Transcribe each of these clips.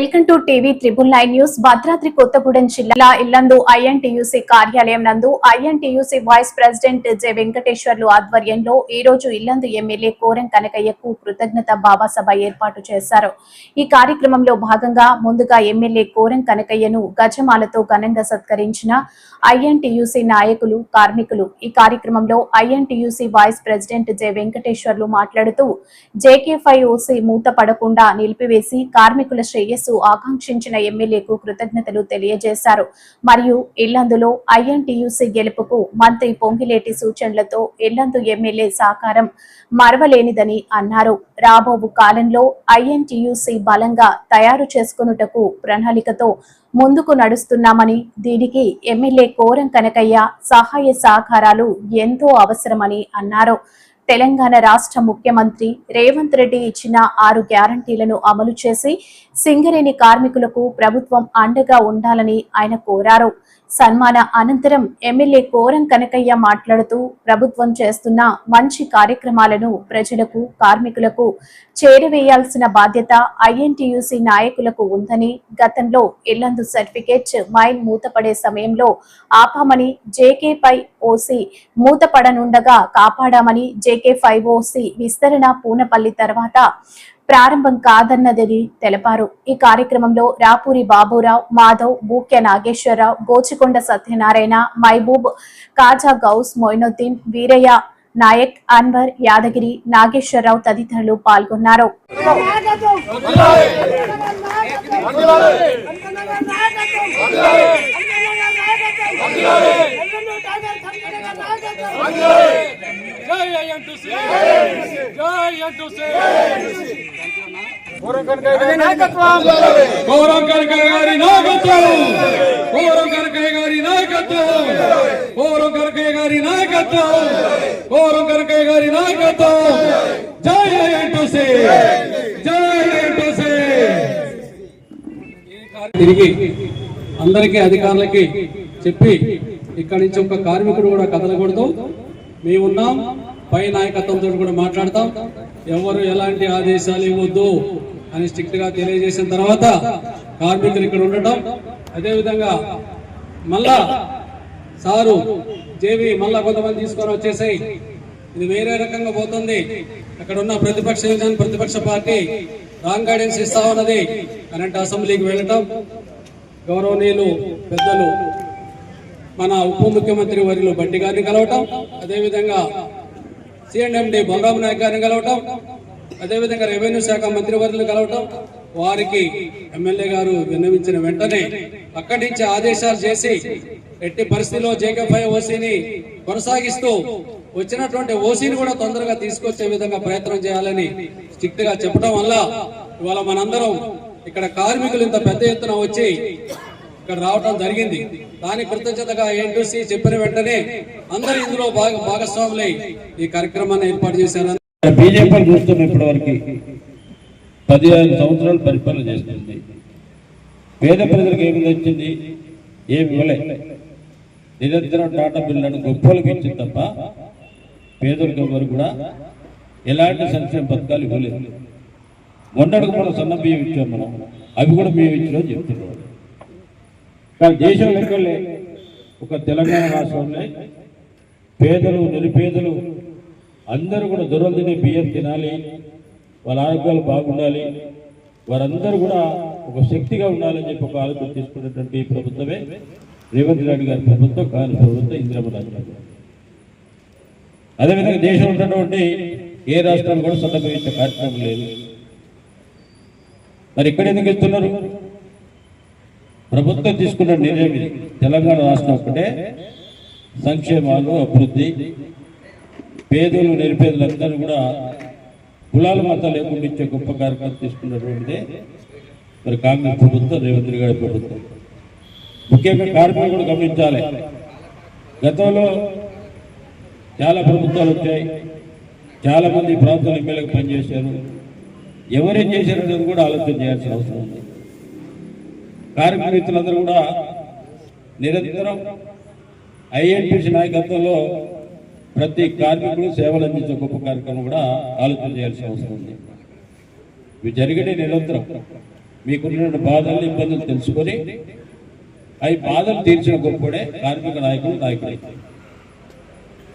Welcome to TV triple nine news Bhadradri Kothagudem జిల్లా Yellandu INTUC కార్యాలయం నందు INTUC vice president J Venkateswarlu ఆధ్వర్యంలో ఈ రోజు ఇల్లందు ఎమ్మెల్యే కోరం కనకయ్యకు కృతజ్ఞత బాబాసభ ఏర్పాటు చేశారు. ఈ కార్యక్రమంలో భాగంగా ముందుగా ఎమ్మెల్యే కోరం కనకయ్యను గజమాలతో ఘనంగా సత్కరించిన ఐఎన్టీయూసీ నాయకులు కార్మికులు ఈ కార్యక్రమంలో INTUC vice president J Venkateswarlu మాట్లాడుతూ జేకే ఫైవ్ ఓసీ మూత పడకుండా నిలిపివేసి కార్మికుల శ్రేయస్సు చేస్తూ ఆకాంక్షించిన ఎమ్మెల్యేకు కృతజ్ఞతలు తెలియజేశారు. మరియు ఇల్లందులో ఐఎన్టీయూసీ గెలుపుకు మంత్రి పొంగిలేటి సూచనలతో ఇల్లందు ఎమ్మెల్యే సహకారం మరవలేనిదని అన్నారు. రాబోవు కాలంలో ఐఎన్టీయూసీ బలంగా తయారు చేసుకున్నటకు ప్రణాళికతో ముందుకు నడుస్తున్నామని దీనికి ఎమ్మెల్యే కోరం కనకయ్య సహాయ సహకారాలు ఎంతో అవసరమని అన్నారు. తెలంగాణ రాష్ట్ర ముఖ్యమంత్రి రేవంత్ రెడ్డి ఇచ్చిన ఆరు గ్యారంటీలను అమలు చేసి సింగరేణి కార్మికులకు ప్రభుత్వం అండగా ఉండాలని ఆయన కోరారు. సన్మాన అనంతరం ఎమ్మెల్యే కోరం కనకయ్య మాట్లాడుతూ ప్రభుత్వం చేస్తున్న మంచి కార్యక్రమాలను ప్రజలకు కార్మికులకు చేరవేయాల్సిన బాధ్యత ఐఎన్టీయూసీ నాయకులకు ఉందని గతంలో ఇల్లందు సర్టిఫికేట్ మైన్ మూతపడే సమయంలో ఆపామని జేకే పై మూతపడనుండగా కాపాడామని జేకే ఫైవ్ ఓసీ విస్తరణ పూనపల్లి తర్వాత ప్రారంభం కాదన్నదని తెలిపారు. ఈ కార్యక్రమంలో రాపూరి బాబురావు మాధవ్ బూక్య నాగేశ్వరరావు గోచికొండ సత్యనారాయణ మహబూబ్ కాజా గౌస్ మొయినుద్దీన్ వీరయ్య నాయక్ అన్వర్ యాదగిరి నాగేశ్వరరావు తదితరులు పాల్గొన్నారు. జై గౌరవం కనకయ్య గారి నాయకత్వం. గౌరవం కనకయ్య గారి నాయకత్వం. గౌరవం కనకయ్య గారి నాయకత్వం. గౌరవం కనకయ్య గారి నాయకత్వం. జై ఐఎన్టీసీ జై ఐఎన్టీసీ తిరిగి అందరికీ అధికారులకి చెప్పి ఇక్కడి నుంచి ఒక కార్మికుడు కూడా కదలకూడదు. మేమున్నాం. పై నాయకత్వంతో కూడా మాట్లాడతాం. ఎవరు ఎలాంటి ఆదేశాలు ఇవ్వద్దు అని స్ట్రిక్ట్గా తెలియజేసిన తర్వాత కార్మికులు ఇక్కడ ఉండటం. అదేవిధంగా మళ్ళా సారు జేవి మళ్ళా కొంతమంది తీసుకొని వచ్చేసాయి. ఇది వేరే రకంగా పోతుంది. అక్కడ ఉన్న ప్రతిపక్ష యూనియన్ ప్రతిపక్ష పార్టీ రాంగ్ గైడెన్స్ ఇస్తా ఉన్నది. కరెంట్ అసెంబ్లీకి వెళ్ళటం. గౌరవనీయులు పెద్దలు మన ఉప ముఖ్యమంత్రి వర్యులు బట్టి గారిని కలవటం అదేవిధంగా సిఎండి బలరాం నాయక్ గారిని కలవటం అదేవిధంగా రెవెన్యూ శాఖ మంత్రి వర్యులు కలవటం వారికి ఎమ్మెల్యే గారు విన్నవించిన వెంటనే అక్కడి నుంచి ఆదేశాలు చేసి ఎట్టి పరిస్థితిలో జేకేఫై ఓసీని కొనసాగిస్తూ వచ్చినటువంటి ఓసీని కూడా తొందరగా తీసుకొచ్చే విధంగా ప్రయత్నం చేయాలని స్ట్రిక్ట్గా చెప్పడం వల్ల ఇవాళ మనందరం ఇక్కడ కార్మికులు ఇంత పెద్ద ఎత్తున వచ్చి ఇక్కడ రావటం జరిగింది. దాని కృతజ్ఞతగా ఎన్టీసీ చెప్పిన వెంటనే అందరూ ఇందులో భాగ భాగస్వాములై ఈ కార్యక్రమాన్ని ఏర్పాటు చేశారు. బీజేపీ చూస్తున్న ఇప్పటి వరకు పదిహేను సంవత్సరాలు పరిపాలన చేస్తుంది. పేద ప్రజలకు ఏమి వచ్చింది ఏమి ఇవ్వలే. నిరంతరం టాటా బిల్లను గొప్పలకు ఇచ్చింది తప్ప పేదలకు ఎవరు కూడా ఎలాంటి సంక్షేమ పథకాలు ఇవ్వలేదు. మొన్నటికి మనం సన్న బియ్యం ఇచ్చాం మనం. అవి కూడా బియ్యం ఇచ్చినా చెప్తున్నాం. కానీ దేశం లెక్కలే ఒక తెలంగాణ రాష్ట్రంలో పేదలు నిరుపేదలు అందరూ కూడా దొరలు తినే బియ్యం తినాలి. వాళ్ళ ఆరోగ్యాలు బాగుండాలి. వారందరూ కూడా ఒక శక్తిగా ఉండాలని చెప్పి ఒక ఆలోచన తీసుకున్నటువంటి ఈ ప్రభుత్వమే. రేవంత్ రెడ్డి గారి ప్రభుత్వం కాని ప్రభుత్వం ఇందిరమ్మ రాజు అదేవిధంగా దేశంలో ఉన్నటువంటి ఏ రాష్ట్రాలు కూడా సొంతపరిచే కార్యక్రమం లేదు. మరి ఇక్కడ ఎందుకు ఇస్తున్నారు ప్రభుత్వం తీసుకున్న నిర్ణయం ఇది. తెలంగాణ రాష్ట్రం ఒకటే సంక్షేమాలు అభివృద్ధి పేదలు నిరుపేదలందరూ కూడా కులాల మతాలు లేకుండా ఇచ్చే గొప్ప కార్యక్రమం తీసుకున్నటువంటిదే. మరి కాంగ్రెస్ ప్రభుత్వం రేవంత్ గారి ప్రభుత్వం. ముఖ్యంగా కార్మికులు కూడా గమనించాలి. గతంలో చాలా ప్రభుత్వాలు వచ్చాయి. చాలామంది ప్రాంతాల ఎమ్మెల్యేగా పనిచేశారు. ఎవరేం చేశారనేది కూడా ఆలోచన చేయాల్సిన అవసరం ఉంది. కార్మిక మిత్రులందరూ కూడా నిరంతరం ఐఎన్టీసీ నాయకత్వంలో ప్రతి కార్మికుడు సేవలు అందించే గొప్ప కార్యక్రమం కూడా ఆలోచన చేయాల్సిన అవసరం ఉంది. ఇవి జరిగేది నిరంతరం మీకున్న బాధలు ఇబ్బందులు తెలుసుకొని అవి బాధలు తీర్చిన గొప్పడే కార్మిక నాయకులు నాయకుడు.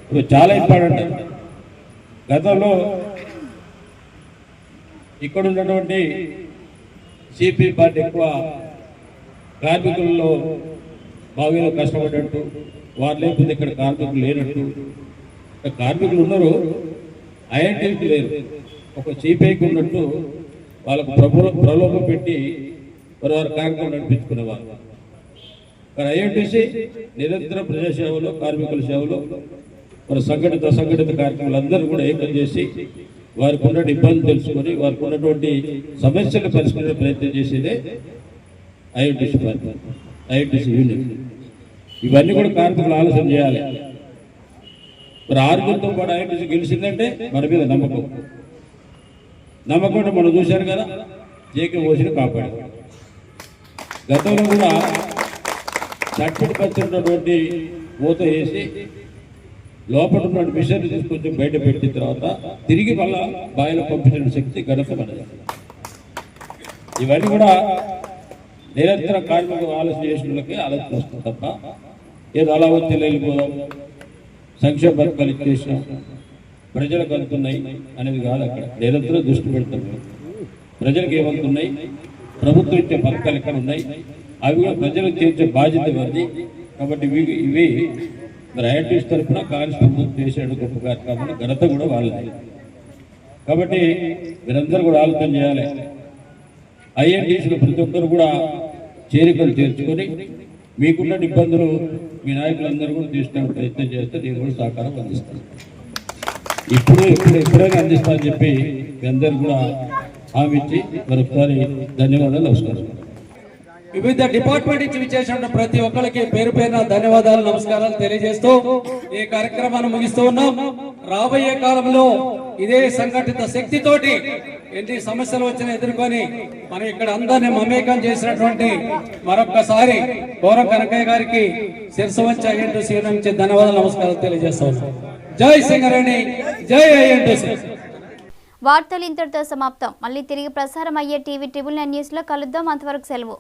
ఇప్పుడు చాలా ఇంపార్టెంట్ గతంలో ఇక్కడ ఉన్నటువంటి సిపి పార్టీ ఎక్కువ కార్మికుల్లో బావిలో కష్టపడ్డట్టు వారు లేకపోతే ఇక్కడ కార్మికులు లేనట్టు. కార్మికులు ఉన్నారు ఐఐటీకి లేరు. ఒక చీపైకి ఉన్నట్టు వాళ్ళకు ప్రభు ప్రలోభం పెట్టి మరి వారి కార్యక్రమం నడిపించుకునేవారు. మరి ఐఎన్టీసీ నిరంతర ప్రజాసేవలో కార్మికుల సేవలో మరి సంఘటిత అసంఘటిత కార్యక్రమాలందరూ కూడా ఏకం చేసి వారికి ఉన్నటువంటి ఇబ్బంది తెలుసుకొని వారికి ఉన్నటువంటి సమస్యలు పరిష్కరించే ప్రయత్నం చేసేదే ఐఎన్టీసీ పార్టీ యూనిట్ ఇవన్నీ కూడా కార్మికులు ఆలోచన చేయాలి. మరి ఆరుగురితో కూడా ఐఎన్టీసీ గెలిచిందంటే మన మీద నమ్మకం. నమ్మకం మనం చూశారు కదా జేకే ఓసిని కాపాడు గతంలో కూడా చట్టడి పచ్చినటువంటి మూత వేసి లోపల ఉన్న మిషన్ తీసుకొచ్చి బయట పెట్టిన తర్వాత తిరిగి మళ్ళా బాయిలో పంపించిన శక్తి ఘనత ఇవన్నీ కూడా నిరంతర కార్మికులు ఆలోచన చేసిన వాళ్ళకి ఆలోచన వస్తుంది తప్ప ఏదో అలా వచ్చి వెళ్ళిపోదాం సంక్షేమ పథకాలు ఇచ్చేసాం ప్రజలకు అందుతున్నాయి అనేది కాదు అక్కడ. నిరంతరం దృష్టి పెడుతున్నాం ప్రజలకు ఏమవుతున్నాయి ప్రభుత్వం ఇచ్చే పథకాలు ఇక్కడ ఉన్నాయి? అవి కూడా ప్రజలకు తీర్చే బాధ్యత ఉంది కాబట్టి ఇవి ఇవి మరి ఐటీస్ తరఫున కాంగ్రెస్ ప్రభుత్వం చేసేటువంటి గొప్ప కార్యక్రమాలు ఘనత కూడా వాళ్ళది. కాబట్టి మీరందరూ కూడా ఆలోచన చేయాలి. ఐఎన్టీసీలో ప్రతి ఒక్కరు కూడా చేరికలు చేర్చుకొని మీకున్న ఇబ్బందులు మీ నాయకులందరూ కూడా తీసుకునే ప్రయత్నం చేస్తే నేను కూడా సహకారం అందిస్తాను. ఇప్పుడు ఇప్పుడు ఎప్పుడైనా అందిస్తానని చెప్పి మీ అందరు కూడా హామీ ఇచ్చి మరొకసారి ధన్యవాదాలు నమస్కారం. వివిధ డిపార్ట్మెంట్ నుంచి విచ్చేసిన ప్రతి ఒక్కరికి పేరు పేరున ధన్యవాదాలు నమస్కారాలు తెలియజేస్తూ ఈ కార్యక్రమాన్ని ముగిస్తూ ఉన్నాం. రాబోయే కాలంలో ఇదే సంఘటిత శక్తితోటి ఎన్ని సమస్యలు వచ్చినా ఎదుర్కొని మనం ఇక్కడ అందరిని మమేకం చేసినటువంటి మరొక్కసారి గౌరవ కనకయ్య గారికి శిరసు వచ్చి ఐఎన్టీసీ నుంచి ధన్యవాదాలు నమస్కారాలు తెలియజేస్తాం జై సింగరేణి జై ఐఎన్టీసీ. వార్తలు ఇంతటితో సమాప్తం. మళ్ళీ తిరిగి ప్రసారం అయ్యే టీవీ ట్రిబుల్ నైన్ న్యూస్లో కలుద్దాం. అంతవరకు సెలవు.